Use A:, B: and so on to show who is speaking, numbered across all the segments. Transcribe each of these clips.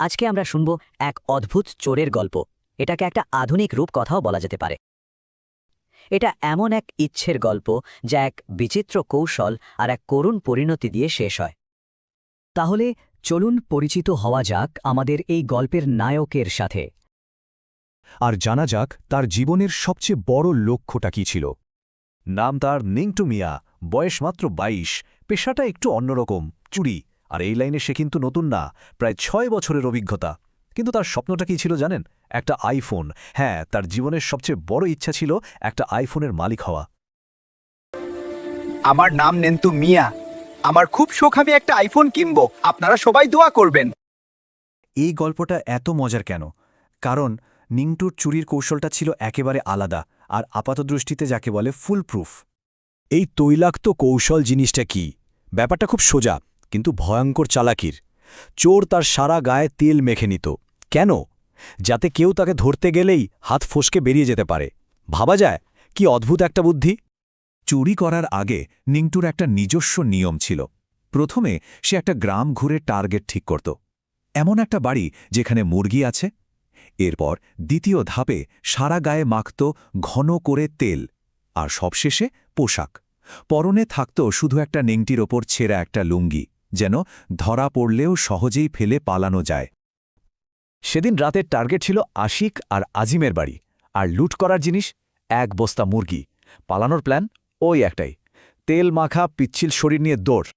A: আজকে আমরা শুনব এক অদ্ভুত চোরের গল্প। এটাকে একটা আধুনিক রূপ কথাও বলা যেতে পারে। এটা এমন এক ইচ্ছের গল্প যা এক বিচিত্র কৌশল আর এক করুণ পরিণতি দিয়ে শেষ হয়। তাহলে চলুন পরিচিত হওয়া যাক আমাদের এই গল্পের নায়কের সাথে।
B: আর জানা যাক তার জীবনের সবচেয়ে বড় লক্ষ্যটা কী ছিল। নাম তার নিংটু মিয়া, বয়স মাত্র ২২ পেশাটা একটু অন্যরকম, চুরি। আর এই লাইনে সে কিন্তু নতুন না প্রায় ছয় বছরের অভিজ্ঞতা। কিন্তু তার স্বপ্নটা কী ছিল জানেন? একটা আইফোন হ্যাঁ তার জীবনের সবচেয়ে বড় ইচ্ছা ছিল একটা আইফোনের মালিক হওয়া।
C: আমার নাম নেন্তু মিয়া। আমার খুব শোক আমি একটা আইফোন কিনবো। আপনারা সবাই দোয়া করবেন।
B: এই গল্পটা এত মজার কেন? কারণ নিংটুর চুরির কৌশলটা ছিল একেবারে আলাদা আর আপাতদৃষ্টিতে যাকে বলে ফুল প্রুফ এই তৈলাক্ত কৌশল জিনিসটা কি? ব্যাপারটা খুব সোজা। কিন্তু ভয়ঙ্কর চালাকির। চোর তার সারা গায়ে তেল মেখে নিত। কেন? যাতে কেউ তাকে ধরতে গেলেই হাত ফসকে বেরিয়ে যেতে পারে। ভাবা যায়, কি অদ্ভুত একটা বুদ্ধি? চুরি করার আগে নিংটুর একটা নিজস্ব নিয়ম ছিল। প্রথমে সে একটা গ্রাম ঘুরে টার্গেট ঠিক করত। এমন একটা বাড়ি যেখানে মুরগি আছে। এরপর দ্বিতীয় ধাপে সারা গায়ে মাখত ঘন করে তেল আর সবশেষে পোশাক। পরনে থাকত শুধু একটা নেংটির ওপর ছেঁড়া একটা লুঙ্গি। যেন ধরা পড়লেও সহজেই ফেলে পালানো যায়। সেদিন রাতের টার্গেট ছিল আশিক আর আজিমের বাড়ি, আর লুট করার জিনিস এক বস্তা মুরগি। পালানোর প্ল্যান ওই একটাই, তেল মাখা, পিচ্ছিল শরীর নিয়ে দৌড়।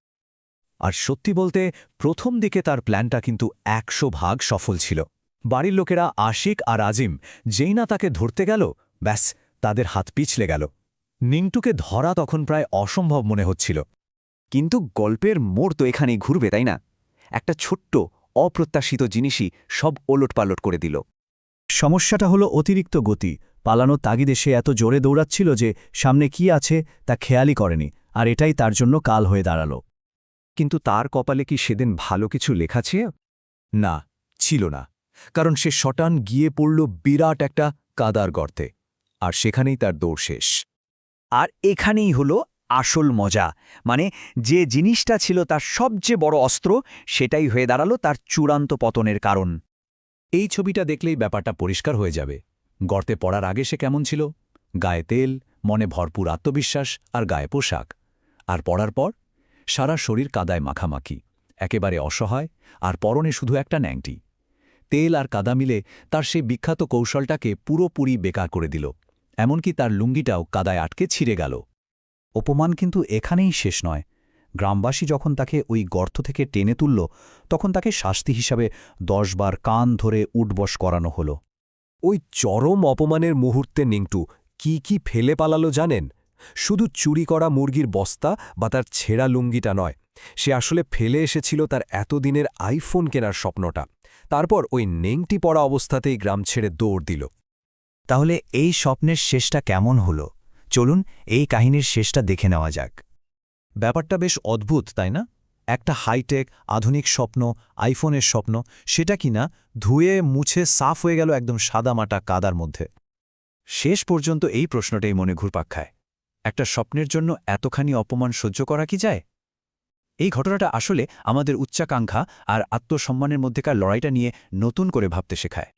B: আর সত্যি বলতে, প্রথম দিকে তার প্ল্যানটা কিন্তু একশো ভাগ সফল ছিল। বাড়ির লোকেরা আশিক আর আজিম, যেই না তাকে ধরতে গেল, ব্যাস, তাদের হাত পিছলে গেল। নিংটুকে ধরা তখন প্রায় অসম্ভব মনে হচ্ছিল। কিন্তু গল্পের মোড় তো এখানেই ঘুরবে তাই না? একটা ছোট্ট অপ্রত্যাশিত জিনিসই সব ওলটপালট করে দিল। সমস্যাটা হলো অতিরিক্ত গতি। পালানো তাগিদে সে এত জোরে দৌড়াচ্ছিল যে সামনে কি আছে তা খেয়ালই করেনি আর এটাই তার জন্য কাল হয়ে দাঁড়াল। কিন্তু তার কপালে কি সেদিন ভালো কিছু লেখা ছিল? না ছিল না। কারণ সে শটান গিয়ে পড়ল বিরাট একটা কাদার গর্তে আর সেখানেই তার দৌড় শেষ।
D: আর এখানেই হলো আসল মজা। মানে যে জিনিসটা ছিল তার সবচেয়ে বড় অস্ত্র, সেটাই হয়ে দাঁড়াল তার চূড়ান্ত পতনের কারণ।
B: এই ছবিটা দেখলেই ব্যাপারটা পরিষ্কার হয়ে যাবে। গর্তে পড়ার আগে সে কেমন ছিল? গায়ে তেল, মনে ভরপুর আত্মবিশ্বাস আর গায়ে পোশাক। আর পড়ার পর? সারা শরীর কাদায় মাখামাখি। একেবারে অসহায়, আর পরনে শুধু একটা ন্যাংটি। তেল আর কাদা মিলে তার সেই বিখ্যাত কৌশলটাকে পুরোপুরি বেকার করে দিল। এমনকি তার লুঙ্গিটাও কাদায় আটকে ছিঁড়ে গেল। অপমান কিন্তু এখানেই শেষ নয়। গ্রামবাসী যখন তাকে ওই গর্ত থেকে টেনে তুলল তখন তাকে শাস্তি হিসাবে দশবার কান ধরে উঠবস করানো হল। ওই চরম অপমানের মুহূর্তে নিংটু কি কি ফেলে পালালো জানেন? শুধু চুরি করা মুরগির বস্তা বা তার ছেঁড়া লুঙ্গিটা নয় সে আসলে ফেলে এসেছিল তার এতদিনের আইফোন কেনার স্বপ্নটা। তারপর ওই নেংটি পড়া অবস্থাতেই গ্রাম ছেড়ে দৌড় দিল।
E: তাহলে এই স্বপ্নের শেষটা কেমন হলো? চলুন এই কাহিনীর শেষটা দেখে নেওয়া যাক।
B: ব্যাপারটা বেশ অদ্ভুত, তাই না? একটা হাইটেক আধুনিক স্বপ্ন আইফোনের স্বপ্ন, সেটা কিনা ধুয়ে মুছে সাফ হয়ে গেল একদম সাদামাটা কাদার মধ্যে। শেষ পর্যন্ত এই প্রশ্নটাই মনে ঘুরপাক খায়। একটা স্বপ্নের জন্য এতখানি অপমান সহ্য করা কি যায়? এই ঘটনাটা আসলে আমাদের উচ্চাকাঙ্ক্ষা আর আত্মসম্মানের মধ্যেকার লড়াইটা নিয়ে নতুন করে ভাবতে শেখায়।